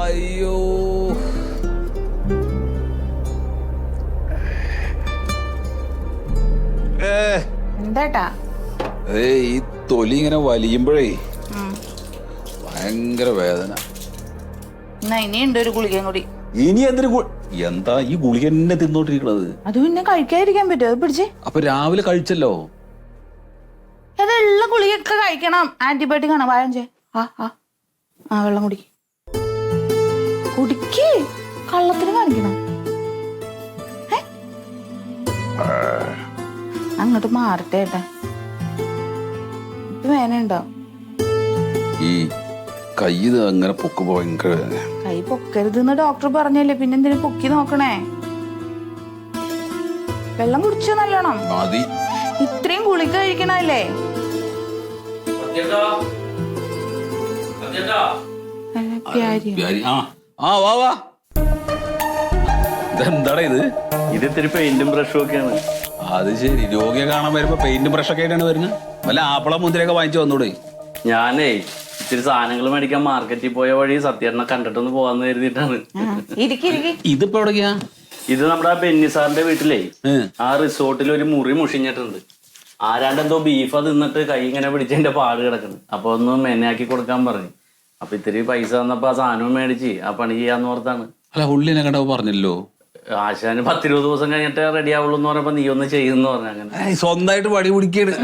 അയ്യോ. ഏ. എന്താട്ടാ? ഏയ് ഈ തൊലി ഇങ്ങനെ വലിയുമ്പോഴേ ഭയങ്കര വേദന. ഇനിയുണ്ട് ഒരു ഗുളികയും കൂടി. ഇനി എന്തിനു എന്താ ഈ ഗുളിക എന്നെ തിന്നോണ്ടിരിക്കണത്? അത് പിന്നെ കഴിക്കാതിരിക്കാൻ പറ്റുമോ? അത് പിടിച്ചേ. അപ്പൊ രാവിലെ കഴിച്ചല്ലോ? അതുള്ള ഗുളികയൊക്കെ കഴിക്കണം. ആന്റിബയോട്ടിക് ആണ് വാഴഞ്ചേ ആ ആ. ആ വെള്ളം കുടിക്ക് കുടിക്ക്. കള്ളത്തിന് കാണിക്കണം? അങ്ങോട്ട് മാറട്ടെ ഏട്ടാ. ഇപ്പൊ വേനയുണ്ടോ? ഈ കൈ അങ്ങനെ പൊക്ക് ഭയങ്കര കൈ കൈ പൊക്കരുതെന്ന് ഡോക്ടർ പറഞ്ഞല്ലേ. പിന്നെ എന്തിനു പൊക്കി നോക്കണേ? വെള്ളം കുടിച്ചോ നല്ലോണം? ഇത്രയും ഗുളിക കഴിക്കണല്ലേ? ആ ആ വാ വാ. ഇതെന്താടാ ഇത്? ഇത് ഇത്തിരി പെയിന്റും ബ്രഷും ഒക്കെയാണ്. അത് ശരി. രോഗിയെ കാണാൻ വരുമ്പോ പെയിന്റ് ബ്രഷ് ഒക്കെ ആയിട്ടാണ് വരുന്നത് വല്ല ആപ്പിള മുന്തിരിയൊക്കെ വാങ്ങിച്ചു വന്നൂടെ? ഞാനേ ഇത്തിരി സാധനങ്ങൾ മേടിക്കാൻ മാർക്കറ്റിൽ പോയ വഴി സത്യേട്ടനെ കണ്ടിട്ടൊന്ന് പോവാന്ന് കരുതിയിട്ടാണ്. ഇരിക്ക് ഇതിപ്പോ എവിടെയാ? ഇത് നമ്മുടെ ആ ബെന്നി സാറിന്റെ വീട്ടിലേ ആ റിസോർട്ടിൽ ഒരു മുറി മുഷിഞ്ഞിട്ടുണ്ട്. ആരാണ്ട് എന്തോ ബീഫ് തിന്നിട്ട് കൈ ഇങ്ങനെ പിടിച്ചതിന്റെ പാട് കിടക്കുന്നു. അപ്പൊ ഒന്ന് മെനയാക്കി കൊടുക്കാൻ പറഞ്ഞു. അപ്പൊ ഇത്തിരി പൈസ തന്നപ്പോ ആ സാധനവും മേടിച്ച് ആ പണി ചെയ്യാന്ന് ഓർത്താണ്. അല്ല ഉള്ളിനെ കണ്ടപ്പോ പറഞ്ഞല്ലോ? ആശാന് പത്തിരുപത് ദിവസം കഴിഞ്ഞിട്ട് റെഡി ആവുള്ളൂ എന്ന് പറഞ്ഞപ്പോ നീ ഒന്ന് ചെയ്യുന്നു പറഞ്ഞു അങ്ങനെ. സ്വന്തമായിട്ട് പടി പിടിക്കാണ്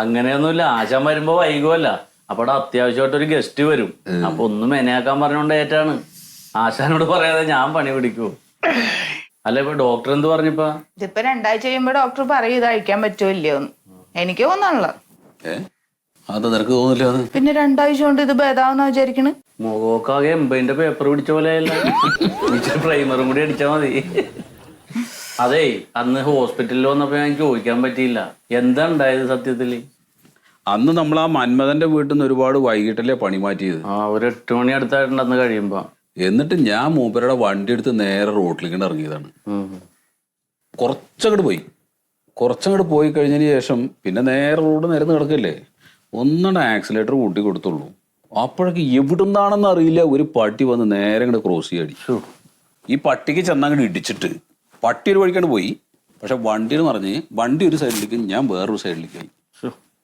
അങ്ങനെയൊന്നുമില്ല ആശാൻ വരുമ്പോ വൈകുമല്ല അപ്പൊ അവിടെ അത്യാവശ്യമായിട്ട് ഒരു ഗസ്റ്റ് വരും. അപ്പൊ ഒന്ന് മെനയാക്കാൻ പറഞ്ഞോണ്ട് ഏറ്റാണ്. ആശാനോട് പറയാതെ ഞാൻ പണി പിടിക്കൂ. അല്ല ഇപ്പൊ ഡോക്ടർ എന്ത് പറഞ്ഞിപ്പോ? ഇതിപ്പോ രണ്ടാഴ്ച കഴിയുമ്പോ ഡോക്ടർ പറയും ഇത് അഴിക്കാൻ പറ്റൂല്ലോ എന്ന് എനിക്ക് തോന്നാണല്ലോ ഏ? അത് നിനക്ക് തോന്നില്ല അത്? പിന്നെ രണ്ടാഴ്ച കൊണ്ട് ഇത് ഭേദാവെന്നാ വിചാരിക്കണ്. മുഖമൊക്കെ എൺപതിന്റെ പേപ്പർ പിടിച്ച പോലെ പ്രൈമറും കൂടി അടിച്ചാ മതി. അതേ അന്ന് ഹോസ്പിറ്റലിൽ വന്നപ്പോ ഞാൻ ചോദിക്കാൻ പറ്റിയില്ല. എന്താ ഉണ്ടായത് സത്യത്തിൽ? അന്ന് നമ്മൾ ആ മന്മഥന്റെ വീട്ടിൽ നിന്ന് ഒരുപാട് വൈകിട്ടല്ലേ പണി മാറ്റിയത്. ആ ഒരു എട്ട് മണി അടുത്തായിട്ടുണ്ട് അന്ന് കഴിയുമ്പോ. എന്നിട്ട് ഞാൻ മൂപ്പരുടെ വണ്ടി എടുത്ത് നേരെ റോട്ടിലേക്ക് ഇറങ്ങിയതാണ്. കുറച്ചങ്ങോട്ട് പോയി. കുറച്ചങ്ങോട്ട് പോയി കഴിഞ്ഞതിന് ശേഷം പിന്നെ നേരെ റോഡ് നിരന്ന് കിടക്കല്ലേ? ഒന്നട ആക്സിലേറ്റർ കൂട്ടി കൊടുത്തുള്ളൂ. അപ്പോഴൊക്കെ എവിടുന്നാണെന്ന് അറിയില്ല. ഒരു പട്ടി വന്ന് നേരെ അങ്ങോട്ട് ക്രോസ് ചെയ്യടി. ഈ പട്ടിക്ക് ചെന്നങ്ങോട്ട് ഇടിച്ചിട്ട്. പട്ടി ഒരു വഴിക്കാണ് പോയി. പക്ഷെ വണ്ടി എന്ന് പറഞ്ഞ് വണ്ടി ഒരു സൈഡിലേക്ക് ഞാൻ വേറൊരു സൈഡിലേക്ക് ആയി.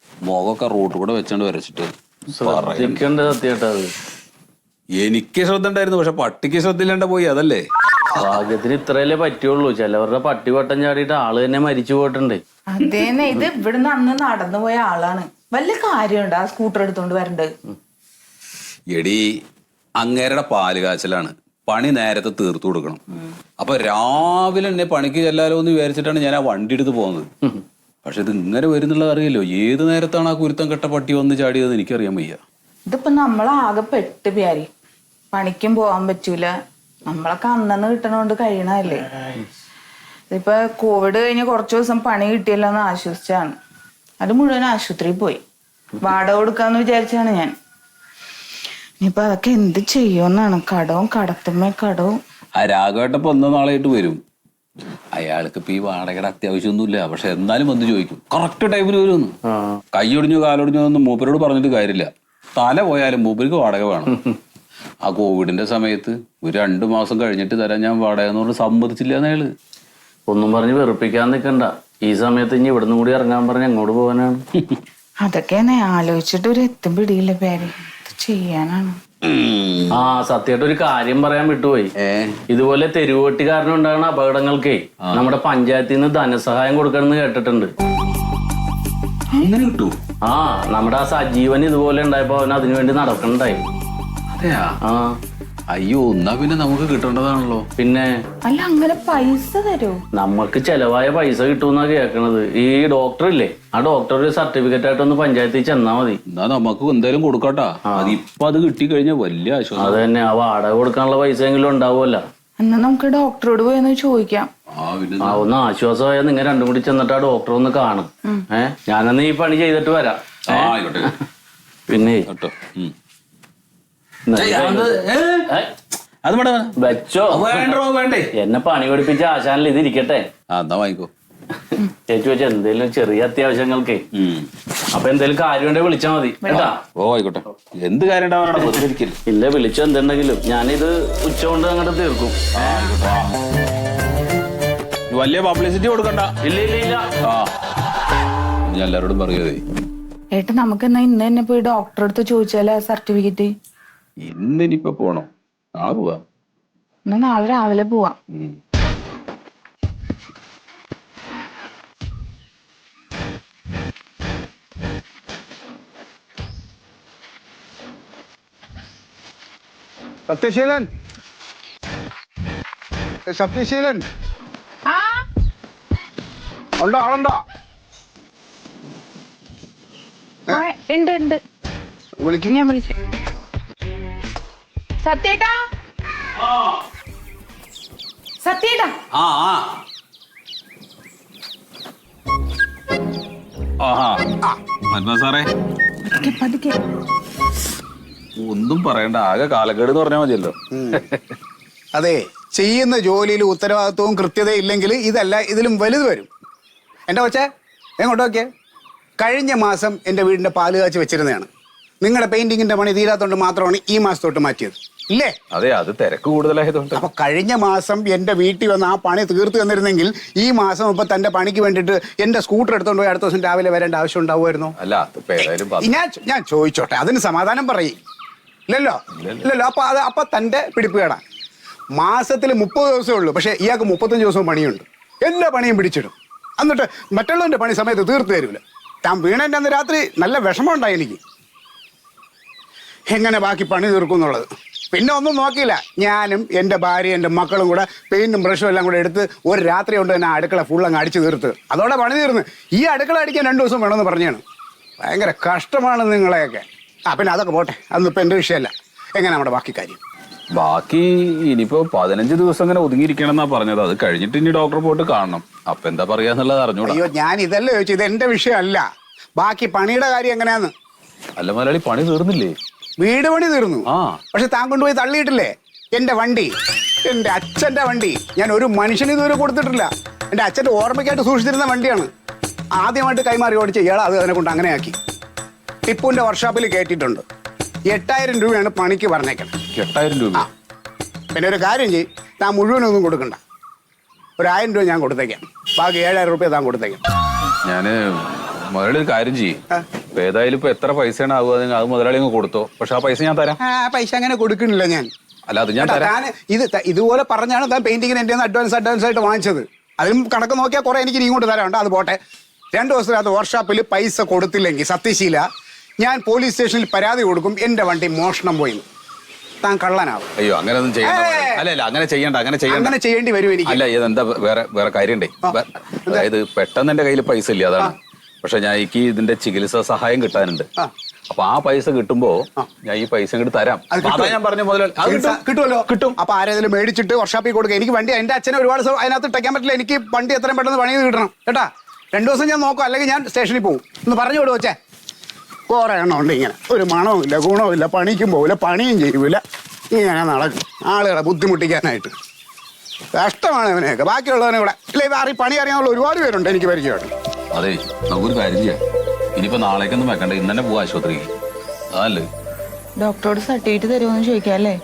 മുഖമൊക്കെ റോഡ് കൂടെ വെച്ചോണ്ട് വരച്ചിട്ട് എനിക്ക് ശ്രദ്ധ ഉണ്ടായിരുന്നു പക്ഷെ പട്ടിക്ക് ശ്രദ്ധയില്ലാണ്ട് പോയി. അതല്ലേ? ഭാഗ്യത്തിന് ഇത്രയല്ലേ പറ്റുള്ളൂ ചിലവരുടെ പട്ടി വട്ടം ചാടിയിട്ട് ആൾ തന്നെ മരിച്ചു പോയിട്ടുണ്ട്. അതേന്നെ. ഇത് ഇവിടുന്ന് അന്ന് നടന്നു പോയ ആളാണ്. വല്ല കാര്യമുണ്ട്. ആ സ്കൂട്ടർ എടുത്തോണ്ട് വരണ്ടത് എടി അങ്ങേരുടെ പാൽ കാച്ചലാണ്. പണി നേരത്തെ തീർത്തു കൊടുക്കണം. അപ്പൊ രാവിലെ എന്നെ പണിക്ക് ചെല്ലാലോ എന്ന് വിചാരിച്ചിട്ടാണ് ഞാൻ ആ വണ്ടി എടുത്ത് പോകുന്നത്. പക്ഷെ ഇത് ഇങ്ങനെ വരുന്നുള്ളത് അറിയില്ലോ. ഏത് നേരത്താണ് ആ കുരുത്തം കെട്ട പട്ടി വന്ന് ചാടിയതെന്ന് എനിക്കറിയാൻ വയ്യ. ഇതിപ്പോ നമ്മളാകെ പെട്ട് പ്യാരി പണിക്കും പോവാൻ പറ്റൂല. നമ്മളൊക്കെ അന്നന്ന് കിട്ടണോണ്ട് കഴിയണല്ലേ ഇതിപ്പോ കോവിഡ് കഴിഞ്ഞ കുറച്ചു ദിവസം പണി കിട്ടിയല്ലോ എന്ന് ആശ്വസിച്ചാണ്. അത് മുഴുവൻ ആശുപത്രിയിൽ പോയി. വാടക കൊടുക്കാന്ന് വിചാരിച്ചാണ് ഞാൻ. ഇനിയിപ്പൊ അതൊക്കെ എന്ത് ചെയ്യുമെന്നാണ്. കടവും കടത്തുമ്മേ കടവും. ആ രാഘവേട്ടപ്പോ ഒന്നോ നാളായിട്ട് വരും. അയാൾക്ക് ഇപ്പൊ ഈ വാടകയുടെ അത്യാവശ്യമൊന്നുമില്ല. പക്ഷെ എന്നാലും വന്ന് ചോദിക്കും. കറക്റ്റ് ടൈമിൽ വരും ആ. കൈയൊടിഞ്ഞു കാലൊടിഞ്ഞു എന്ന് മൂപ്പരോട് പറഞ്ഞിട്ട് കാര്യമില്ല. തല പോയാലും മൂപ്പർക്ക് വാടക വേണം. ആ കോവിഡിന്റെ സമയത്ത് ഒരു രണ്ടു മാസം കഴിഞ്ഞിട്ട് തരാൻ ഞാൻ വാടക എന്ന് പറഞ്ഞ് സമ്മതിച്ചില്ല എന്നയാൾ ഒന്നും പറഞ്ഞ് വെറുപ്പിക്കാൻ നിൽക്കണ്ട ഈ സമയത്ത് ഇനി ഇവിടുന്ന് കൂടി ഇറങ്ങാൻ പറഞ്ഞ് എങ്ങോട്ട് പോകാനാണ്? അതൊക്കെയാണ് ആലോചിച്ചിട്ട് ഒരു എത്തും പിടിയില്ല പേര്. ഇത് ചെയ്യാനാണ്. ആ സത്യമായിട്ട് ഒരു കാര്യം പറയാൻ വിട്ടുപോയി. ഇതുപോലെ തെരുവോട്ടി കാരണം ഉണ്ടാകുന്ന അപകടങ്ങൾക്കേ നമ്മുടെ പഞ്ചായത്തിൽ നിന്ന് ധനസഹായം കൊടുക്കണമെന്ന് കേട്ടിട്ടുണ്ട്. അങ്ങനെ കിട്ടൂ. ആ നമ്മുടെ ആ സജീവൻ ഇതുപോലെ ഉണ്ടായപ്പോ അവൻ അതിനുവേണ്ടി നടക്കണ്ടായി അതെയാ? ആ. അയ്യോ എന്നാ പിന്നെ നമുക്ക് കിട്ടേണ്ടതാണല്ലോ. പിന്നെ? അല്ല അങ്ങനെ പൈസ തരൂ? നമുക്ക് ചെലവായ പൈസ കിട്ടുമെന്നാ കേക്കണത്. ഈ ഡോക്ടർ ഇല്ലേ ആ ഡോക്ടർ ഒരു സർട്ടിഫിക്കറ്റ് ആയിട്ടൊന്ന് പഞ്ചായത്തിൽ ചെന്നാ മതി. എന്നാ നമുക്ക് എന്തായാലും കൊടുക്കട്ടാ. അതിപ്പോ അത് കിട്ടി കഴിഞ്ഞാൽ വലിയ ആശ്വാസം. അത് തന്നെ ആ വാടക കൊടുക്കാനുള്ള പൈസ എങ്കിലും ഉണ്ടാവുമല്ലോ. എന്നാ നമുക്ക് ഡോക്ടറോട് പോയെന്ന് ഒന്ന് ചോദിക്കാം. ആ പിന്നെ ആ ഒന്ന് ആശ്വാസമായ നിങ്ങൾ രണ്ടും കൂടി ചെന്നിട്ട് ആ ഡോക്ടർ ഒന്ന് കാണും. ഏഹ് ഞാനന്ന് ഈ പണി ചെയ്തിട്ട് വരാം. ആ ആയിക്കോട്ടെ. പിന്നെ? കേട്ടോ. ഉം. എന്നാ ഏയ്, അത് ഏ? ഏ, അത് വെച്ചോ. വേണ്ടോ? വേണ്ടേ? എന്നെ പണി പഠിപ്പിച്ച ആശാനിൽ ഇത് ഇരിക്കട്ടെ. ആ എന്നാ വാങ്ങിക്കോ. ചേച്ചി വെച്ച എന്തെങ്കിലും ചെറിയ അത്യാവശ്യങ്ങൾക്ക്. അപ്പൊ എന്തേലും കാര്യം ഉണ്ടെങ്കിൽ വിളിച്ചാ മതി. കേട്ടാ? ഓ ആയിക്കോട്ടെ. എന്ത് കാര്യം ഉണ്ടാവാനാണ് ഇല്ല വിളിച്ചോ എന്തുണ്ടെങ്കിലും. ഞാനിത് ഉച്ച കൊണ്ട് അങ്ങോട്ട് തീർക്കും. വലിയ പബ്ലിസിറ്റി കൊടുക്കണ്ട. ഇല്ല ഇല്ല ഇല്ല. ആ. ഞാൻ എല്ലാവരോടും പറയുവേ ഏട്ടാ നമുക്ക് എന്നാ ഇന്ന് തന്നെ പോയി ഡോക്ടറെ അടുത്ത് ചോദിച്ചാലേ സർട്ടിഫിക്കറ്റ് ഇന്ന് ഇനിയിപ്പോ പോണോ? നാളെ പോവാം. എന്നാ നാളെ രാവിലെ പോവാം. ഉം. സത്യശീലൻ? ഏ, സത്യശീലൻ? ഉണ്ടോ ആളുണ്ടോ? ഉണ്ട് ഉണ്ട്. വിളിക്കും. ഞാൻ വിളിച്ചു. സത്യേട്ടാ? സത്യേട്ടാ? ആ ആ. സാറേ. പതുക്കെ, ഒന്നും പറയണ്ട. ആകെ കാലക്കേട് എന്ന് പറഞ്ഞാൽ മതിയല്ലോ. അതെ ചെയ്യുന്ന ജോലിയിൽ ഉത്തരവാദിത്വവും കൃത്യതയില്ലെങ്കിൽ ഇതല്ല ഇതിലും വലുത് വരും. എന്റെ കൊച്ചേ? എങ്ങോട്ടോക്കെ കഴിഞ്ഞ മാസം എന്റെ വീടിന്റെ പാൽ കാച്ചി വെച്ചിരുന്നതാണ്. നിങ്ങളുടെ പെയിന്റിങ്ങിന്റെ പണി തീരാത്തോണ്ട് മാത്രമാണ് ഈ മാസത്തോട്ട് മാറ്റിയത്. ഇല്ലേ? അതെ അത് തിരക്ക് കൂടുതലായതുകൊണ്ട്. അപ്പൊ കഴിഞ്ഞ മാസം എന്റെ വീട്ടിൽ വന്ന് ആ പണി തീർത്ത് തന്നിരുന്നെങ്കിൽ ഈ മാസം ഇപ്പൊ തന്റെ പണിക്ക് വേണ്ടിയിട്ട് എന്റെ സ്കൂട്ടർ എടുത്തോണ്ട് പോയി അടുത്ത ദിവസം രാവിലെ വരേണ്ട ആവശ്യം ഉണ്ടാവുമായിരുന്നു. അല്ല അതിപ്പോ ഏതായാലും പ- ഞാൻ ഞാൻ ചോദിച്ചോട്ടെ അതിന് സമാധാനം പറയും. ഇല്ലല്ലോ? ഇല്ലല്ലോ. അപ്പൊ അത് അപ്പൊ തന്റെ പിടിപ്പുകേടാ മാസത്തിൽ മുപ്പത് ദിവസമേ ഉള്ളൂ പക്ഷെ ഇയാൾക്ക് മുപ്പത്തഞ്ച് ദിവസവും പണിയുണ്ട്. എല്ലാ പണിയും പിടിച്ചിടും. എന്നിട്ട് മറ്റുള്ളവന്റെ പണി സമയത്ത് തീർത്തു തരൂല. താൻ വീണേന്റെ അന്ന് രാത്രി നല്ല വിഷമം ഉണ്ടായി എനിക്ക്. എങ്ങനെ ബാക്കി പണി തീർക്കും എന്നുള്ളത് പിന്നെ ഒന്നും നോക്കിയില്ല. ഞാനും എന്റെ ഭാര്യയും എന്റെ മക്കളും കൂടെ പെയിന്റും ബ്രഷും എല്ലാം കൂടെ എടുത്ത് ഒരു രാത്രി കൊണ്ട് തന്നെ അടുക്കള ഫുൾ അങ്ങ് അടിച്ചു തീർത്ത്. അതോടെ പണി തീർന്ന്. ഈ അടുക്കള അടിക്കാൻ രണ്ട് ദിവസം വേണമെന്ന് പറഞ്ഞാണ്. ഭയങ്കര കഷ്ടമാണ് നിങ്ങളെയൊക്കെ. ആ പിന്നെ അതൊക്കെ പോട്ടെ. അതൊന്നും ഇപ്പം എന്റെ വിഷയമല്ല. എങ്ങനെ നമ്മുടെ ബാക്കി കാര്യം? ബാക്കി ഇനിയിപ്പോ പതിനഞ്ച് ദിവസം ഇങ്ങനെ ഒതുങ്ങിയിരിക്കണം എന്നാ പറഞ്ഞത്. അത് കഴിഞ്ഞിട്ട് ഇനി ഡോക്ടറെ പോയിട്ട് കാണണം. അപ്പൊ എന്താ പറയാന്നുള്ളത് അറിഞ്ഞൂടാ. അയ്യോ ഞാൻ ഇതല്ലേ ചോദിച്ചു ഇത് എന്റെ വിഷയമല്ല. ബാക്കി പണിയുടെ കാര്യം എങ്ങനെയാന്ന്? അല്ല മലയാളി പണി തീർന്നില്ലേ? വീട് പണി തീർന്നു. പക്ഷെ താൻ കൊണ്ടുപോയി തള്ളിയിട്ടില്ലേ? എന്റെ വണ്ടി. എന്റെ അച്ഛന്റെ വണ്ടി. ഞാൻ ഒരു മനുഷ്യന് ഇതുവരെ കൊടുത്തിട്ടില്ല. എന്റെ അച്ഛന്റെ ഓർമ്മയ്ക്കായിട്ട് സൂക്ഷിച്ചിരുന്ന വണ്ടിയാണ്. ആദ്യമായിട്ട് കൈമാറി ഓടിച്ച ഇയാൾ അത് അതിനെ കൊണ്ട് അങ്ങനെ ആക്കി ടിപ്പുവിന്റെ വർക്ക്ഷോപ്പിൽ കയറ്റിയിട്ടുണ്ട്. എട്ടായിരം രൂപയാണ് പണിക്ക് പറഞ്ഞേക്കണം. എട്ടായിരം രൂപ. പിന്നെ ഒരു കാര്യം ചെയ്യും. താൻ മുഴുവനൊന്നും കൊടുക്കണ്ട. ഒരായിരം രൂപ ഞാൻ കൊടുത്തേക്കാം. ബാക്കി ഏഴായിരം രൂപ താൻ കൊടുത്തേക്കാം. ഞാൻ മുതലാളി ഒരു കാര്യം ചെയ്യും. ഇപ്പൊ ഏതായാലും ഇപ്പൊ എത്ര പൈസയാണ് ആവുക നിങ്ങൾ അത് മുതലാളി അങ്ങ് കൊടുത്തോ. പക്ഷെ ആ പൈസ ഞാൻ തരാം. ആ പൈസ അങ്ങനെ കൊടുക്കണില്ല ഞാൻ. അല്ല അത് ഞാൻ കേട്ടോ, തരാം. താന് ഇത് ത- ഇതുപോലെ പറഞ്ഞാണ് താൻ പെയിന്റിങ്ങിന് എന്റെ അഡ്വാൻസ് അഡ്വാൻസ് ആയിട്ട് വാങ്ങിച്ചത്. അതിലും കണക്ക് നോക്കിയാൽ കുറെ എനിക്ക് നീ ഇങ്ങോട്ട് തരാനുണ്ട് അത് പോട്ടെ. രണ്ടു ദിവസത്തിനകത്ത് വർക്ക്ഷോപ്പിൽ പൈസ കൊടുത്തില്ലെങ്കിൽ സത്യശീല ഞാൻ പോലീസ് സ്റ്റേഷനിൽ പരാതി കൊടുക്കും എന്റെ വണ്ടി മോഷണം പോയി താൻ കള്ളനാവും അയ്യോ അങ്ങനെ ഒന്നും ചെയ്യണ്ട ഏയ്. മുതലാളി. അല്ല അല്ല അങ്ങനെ ചെയ്യണ്ട അങ്ങനെ ചെയ്യണ്ട. അങ്ങനെ ചെയ്യേണ്ടി വരും എനിക്ക്. അല്ല എന്താ വേറെ വേറെ കാര്യണ്ടേ വേ- അതായത് പെട്ടെന്ന് എന്റെ കയ്യിൽ പൈസ ഇല്ല അതാണ്. പക്ഷെ ഞാൻ എനിക്ക് ഇതിന്റെ ചികിത്സാ സഹായം കിട്ടാനുണ്ട്. അപ്പൊ ആ പൈസ കിട്ടുമ്പോ ഞാൻ ഈ പൈസ ഇങ്ങോട്ട് തരാം. അതാ ഞാൻ പറഞ്ഞ മുതൽ കിട്ടുമല്ലോ? കിട്ടും. അപ്പൊ ആരെങ്കിലും മേടിച്ചിട്ട് വർഷാപ്പിൽ കൊടുക്കുക എനിക്ക് വണ്ടി എന്റെ അച്ഛനെ ഒരുപാട് അതിനകത്ത് ഇട്ടയ്ക്കാൻ പറ്റില്ല. എനിക്ക് വണ്ടി എത്രയും പെട്ടെന്ന് പണി കിട്ടണം. കേട്ടാ? രണ്ടു ദിവസം ഞാൻ നോക്കാം. അല്ലെങ്കിൽ ഞാൻ സ്റ്റേഷനിൽ പോകും ഒന്ന് പറഞ്ഞു വിടുവോ ചേ കുറെ എണ്ണം ഉണ്ട് ഇങ്ങനെ. ഒരു മണവും ഇല്ല ഗുണവും ഇല്ല പണിക്കും പോവില്ല പണിയും ചെയ്യൂല. ഇങ്ങനെ നടക്കും. ആളുകളെ ബുദ്ധിമുട്ടിക്കാനായിട്ട്. കഷ്ടമാണ് ഇവനെയൊക്കെ. ബാക്കിയുള്ളവനെ ഇവിടെ. ഇല്ല ഇവ അറി പണി അറിയാനുള്ള ഒരുപാട് പേരുണ്ട് എനിക്ക് പരിചയമായിട്ട്. അതെ നമുക്കൊരു കാര്യം ചെയ്യാം ഇനിയിപ്പോ നാളേക്കൊന്നും വെക്കണ്ട. ഇന്ന് തന്നെ പോവാ ആശുപത്രിക്ക് അതല്ലേ? ഡോക്ടറോട് സർട്ടിഫിക്കറ്റ് തരുമോന്ന് ചോദിക്കാം അല്ലേ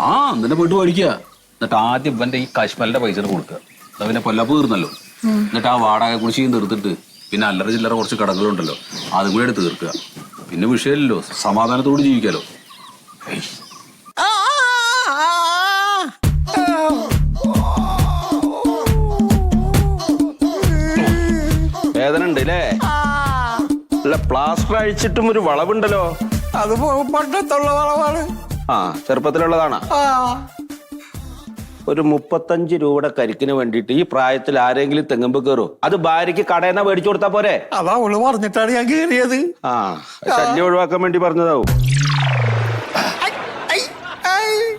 ആ എന്നിട്ട് പോയിട്ട് മേടിക്കുക എന്നിട്ട് ആദ്യം ഇവന്റെ ഈ കശ്മലിന്റെ പൈസ കൊടുക്കുക അതാ പിന്നെ കൊല്ലപ്പ് തീർന്നല്ലോ. എന്നിട്ട് ആ വാടക കുടിശ്ശിയും തീർത്തിട്ട് പിന്നെ അല്ലറ ചില്ലറ കുറച്ച് കടകളുണ്ടല്ലോ അതും കൂടെ എടുത്ത് തീർക്കുക. പിന്നെ വിഷയമില്ലല്ലോ. സമാധാനത്തോട് ജീവിക്കാലോ. പ്ലാസ്റ്റർ അഴിച്ചിട്ടും ഒരു വളവുണ്ടല്ലോ. അത് പണ്ടത്തുള്ള വളവാണ്. ആ ചെറുപ്പത്തിലുള്ളതാണ്? ഒരു മുപ്പത്തഞ്ച് രൂപയുടെ കരിക്കിന് വേണ്ടിയിട്ട് ഈ പ്രായത്തിൽ ആരെങ്കിലും തെങ്ങുമ്പ് കയറും അത് ഭാര്യയ്ക്ക് കടയിൽ നിന്ന് മേടിച്ചു കൊടുത്താ പോരെ? അതാ അവൾ പറഞ്ഞിട്ടാണ് ഞാൻ കയറിയത്. ആ ശല്യം ഒഴിവാക്കാൻ വേണ്ടി പറഞ്ഞതാവും.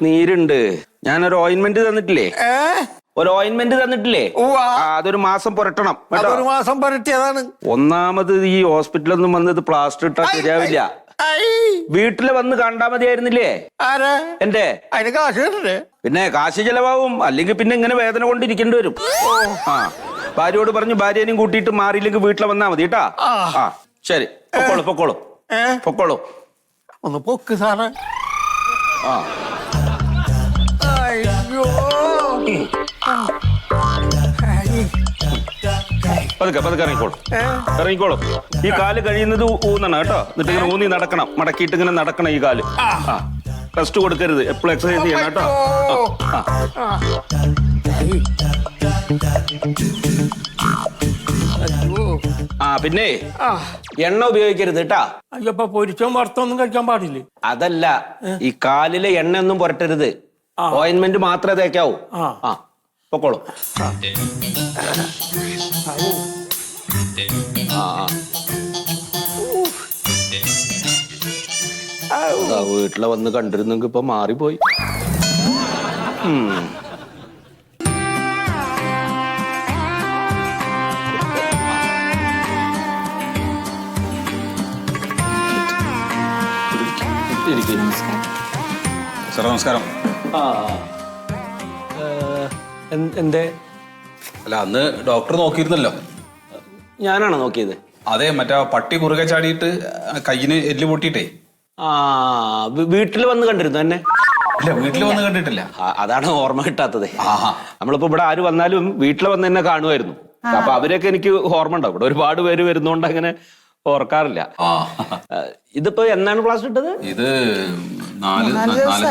നീരുണ്ട്. ഞാനൊരു ഓയിൻമെന്റ് തന്നിട്ടില്ലേ? ഒരു ഓയിൻമെന്റ് തന്നിട്ടില്ലേ? ഉവ്വ. ആ, അതൊരു മാസം പുരട്ടണം കേട്ടോ. അതൊരു മാസം പരട്ടിയതാണ് ഒന്നാമത് ഈ ഹോസ്പിറ്റലൊന്നും വന്നത് പ്ലാസ്റ്റർ ഇട്ടാ ശരിയാവില്ല. ഐ, വീട്ടിൽ വന്ന് കണ്ടാ മതിയായിരുന്നില്ലേ? ആരെ? എന്റെ? അതിന് കാശ് കിട്ടണ്ടേ പിന്നെ കാശ് ചെലവാകും അല്ലെങ്കിൽ പിന്നെ ഇങ്ങനെ വേദന കൊണ്ടിരിക്കേണ്ടി വരും. ആ ഭാര്യയോട് പറഞ്ഞു ഭാര്യേനും കൂട്ടിയിട്ട് മാറിയില്ലെങ്കിൽ വീട്ടിൽ വന്നാ മതി കേട്ടാ. ആ. ആ ശരി. പൊക്കോളൂ പൊക്കോളൂ. ഏ? പൊക്കോളൂ. ഒന്ന് പൊക്ക് സാറേ. ആ. പതുക്കെ പതുക്കെ ഇറങ്ങിക്കോളൂ. ഇറങ്ങിക്കോളൂ. ഈ കാൽ കഴിയുന്നത് ഊന്നണം കേട്ടോ. എന്നിട്ട് ഇങ്ങനെ ഊന്നി നടക്കണം. മടക്കിയിട്ട് ഇങ്ങനെ നടക്കണം ഈ കാൽ. ആ. റെസ്റ്റ് കൊടുക്കരുത്. എപ്പോഴും എക്സസൈസ് ചെയ്യണം കേട്ടോ. ആ, ആ. അയ്യോ. ആ പിന്നെ ആ. എണ്ണ ഉപയോഗിക്കരുത് കേട്ടാ. അയ്യോ അപ്പൊ പൊരിച്ചോ വറുത്തൊന്നും കഴിക്കാൻ പാടില്ലേ? അതല്ല ഈ കാലിലെ എണ്ണ ഒന്നും പുരട്ടരുത് ഓയിൻമെന്റ് മാത്രമേ തേക്കാവൂ. ആ. ആ. പൊക്കോളൂ. വീട്ടിലെ വന്ന് കണ്ടിരുന്നെങ്കിൽ ഇപ്പൊ മാറിപ്പോയി. സാർ നമസ്കാരം. ആ. എന്ത്- അല്ല അന്ന് ഡോക്ടർ നോക്കിയിരുന്നല്ലോ. ഞാനാണോ നോക്കിയത്? അതെ മറ്റേ പട്ടി കുറുകെ ചാടിയിട്ട് കയ്യിന് എല്ല് പൊട്ടിയിട്ടേ. ആ വീട്ടിൽ വന്ന് കണ്ടിരുന്നു എന്നെ? ഇല്ല വീട്ടിൽ വന്ന് കണ്ടിട്ടില്ല. അതാണ് ഓർമ്മ കിട്ടാത്തത്. നമ്മളിപ്പോ ഇവിടെ ആര് വന്നാലും വീട്ടിൽ വന്ന് എന്നെ കാണുമായിരുന്നു. അപ്പൊ അവരൊക്കെ എനിക്ക് ഓർമ്മ ഉണ്ടാവും. ഇവിടെ ഒരുപാട് പേര് വരുന്നോണ്ട് അങ്ങനെ ഓർക്കാറില്ല. ഇതിപ്പോ എന്നാണ് ക്ലാസ് ഇട്ടത് ഇത്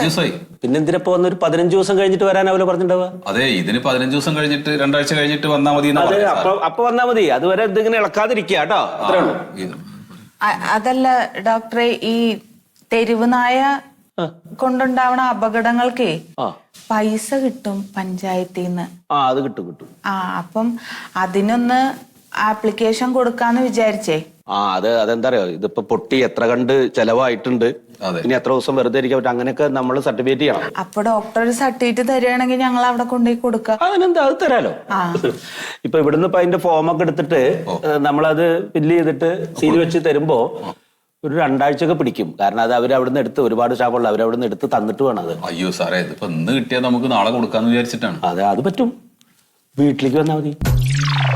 ദിവസമായി. പിന്നെ വന്ന ഒരു പതിനഞ്ച് ദിവസം കഴിഞ്ഞിട്ട് വരാൻ അവർ പറഞ്ഞിട്ടുണ്ടാവുക? അതെ ഇതിന് പതിനഞ്ച് ദിവസം കഴിഞ്ഞിട്ട് രണ്ടാഴ്ച കഴിഞ്ഞിട്ട് വന്നാ മതി എന്നാ പറഞ്ഞത് അപ്പൊ വന്നാ മതി. അതുവരെ ഇതിങ്ങനെ ഇളക്കാതിരിക്കുക കേട്ടോ. അത്രേ ഉള്ളൂ. അതല്ല ഡോക്ടറെ ഈ തെരുവ് നായ കൊണ്ടുണ്ടാവണ അപകടങ്ങൾക്ക് ആ. പൈസ കിട്ടും പഞ്ചായത്തിൽ നിന്ന് ആ അത് കിട്ടും കിട്ടും. ആ അപ്പം അതിനൊന്ന് ആപ്ലിക്കേഷൻ കൊടുക്കാന്ന് വിചാരിച്ചേ. ആ അത് അതെന്താ അറിയോ ഇതിപ്പോ പൊട്ടി എത്ര കണ്ട് ചെലവായിട്ടുണ്ട്. ഇനി എത്ര ദിവസം വെറുതെ ഇരിക്കാൻ പറ്റും അങ്ങനെയൊക്കെ നമ്മൾ സർട്ടിഫിക്കറ്റ് ചെയ്യണം. അപ്പൊ ഡോക്ടർ ഒരു സർട്ടിഫിക്കറ്റ് തരികയാണെങ്കിൽ ഞങ്ങൾ അവിടെ കൊണ്ടുപോയി കൊടുക്കാം. അതിനെന്താ? അത് തരാലോ. ഇപ്പൊ ഇവിടുന്ന് ഇപ്പൊ അതിന്റെ ഒക്കെ എടുത്തിട്ട് നമ്മളത് ഫില്ല് ചെയ്തിട്ട് സീൽ വെച്ച് തരുമ്പോ ഒരു രണ്ടാഴ്ചയൊക്കെ പിടിക്കും. കാരണം അത് അവർ അവിടുന്ന് എടുത്ത് ഒരുപാട് സ്റ്റാഫുള്ള അവർ അവിടുന്ന് എടുത്ത് തന്നിട്ട് വേണം അത്. അയ്യോ സാറേ ഇതിപ്പോ ഇന്ന് കിട്ടിയാൽ നമുക്ക് നാളെ കൊടുക്കാന്ന് വിചാരിച്ചിട്ടാണ്. അതെ അത് പറ്റും. വീട്ടിലേക്ക് വന്നാൽ മതി.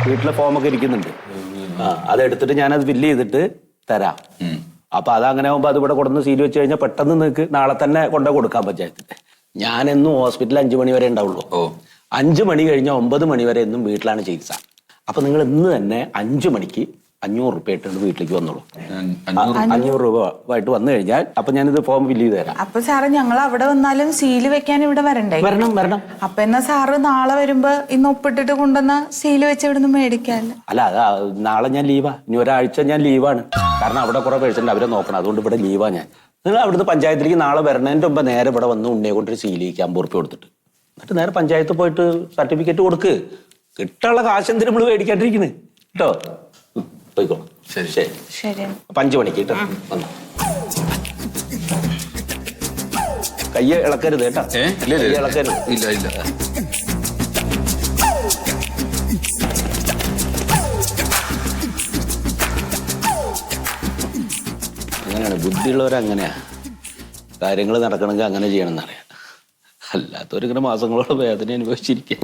വീട്ടിലെ ഫോമൊക്കെ ഇരിക്കുന്നുണ്ട്. ആ അത് എടുത്തിട്ട് ഞാനത് ഫില്ല് ചെയ്തിട്ട് തരാം. അപ്പൊ അത് അങ്ങനെ ആകുമ്പോൾ അത് ഇവിടെ കൊടുന്ന് സീൽ വെച്ച് കഴിഞ്ഞാൽ പെട്ടെന്ന് നിങ്ങൾക്ക് നാളെ തന്നെ കൊണ്ടു കൊടുക്കാൻ പഞ്ചായത്തിന് ഞാൻ എന്നും ഹോസ്പിറ്റലിൽ അഞ്ചു മണി വരെ ഉണ്ടാവുള്ളൂ. ഓ. അഞ്ചു മണി കഴിഞ്ഞാൽ ഒമ്പത് മണി വരെ എന്നും വീട്ടിലാണ് ചികിത്സ. അപ്പൊ നിങ്ങൾ ഇന്ന് തന്നെ അഞ്ചു മണിക്ക് അഞ്ഞൂറ് റുപ്യ ഇട്ടുണ്ട് വീട്ടിലേക്ക് വന്നോളൂ. അഞ്ഞൂറ് രൂപ ആയിട്ട് വന്നു കഴിഞ്ഞാൽ അപ്പൊ ഞാനിത് ഫോം ഫില്ല് ചെയ്ത് തരാം. അപ്പൊ സാറ് ഞങ്ങൾ അവിടെ വന്നാലും സീൽ വെക്കാൻ ഇവിടെ വരണ്ടേ? വരണം വരണം. അപ്പൊ എന്നാ സാറ് നാളെ വരുമ്പോ ഇന്ന് ഒപ്പിട്ടിട്ട് കൊണ്ടുവന്ന സീൽ വെച്ച് ഇവിടുന്ന് മേടിക്കാൻ? അല്ല അതാ നാളെ ഞാൻ ലീവാ ഇനി ഒരാഴ്ച ഞാൻ ലീവാണ് കാരണം അവിടെ കുറെ പേഴ്സണ്ട് അവരെ നോക്കണം. അതുകൊണ്ട് ഇവിടെ ലീവാ ഞാൻ. നിങ്ങൾ അവിടുന്ന് പഞ്ചായത്തിലേക്ക് നാളെ വരണതിന്റെ മുമ്പ് നേരെ ഇവിടെ വന്ന് ഉണ്ണിയെ കൊണ്ടൊരു സീലിക്ക് അമ്പത് റുപ്യ കൊടുത്തിട്ട്. എന്നിട്ട് നേരെ പഞ്ചായത്ത് പോയിട്ട് സർട്ടിഫിക്കറ്റ് കൊടുക്ക്. കിട്ടാനുള്ള കാശ് എന്തിനും നമ്മൾ മേടിക്കാണ്ടിരിക്കുന്നത് കേട്ടോ? ഉം, പോയിക്കോ. ശരി. ശരി. ശരി. അപ്പൊ അഞ്ചു മണിക്ക് കേട്ടോ. വന്നോ. കയ്യ് ഇളക്കരുത് കേട്ടോ. ഏ? ഇല്ല കയ്യ് ഇല്ല. ഇളക്കരുത്. ഇല്ല ഇല്ല. അങ്ങനെയാണ്. ബുദ്ധിയുള്ളവരങ്ങനെയാ കാര്യങ്ങൾ നടക്കണമെങ്കിൽ അങ്ങനെ ചെയ്യണം എന്നറിയാം. അല്ലാത്തവരിങ്ങനെ മാസങ്ങളോളം വേദന അനുഭവിച്ചിരിക്കുക.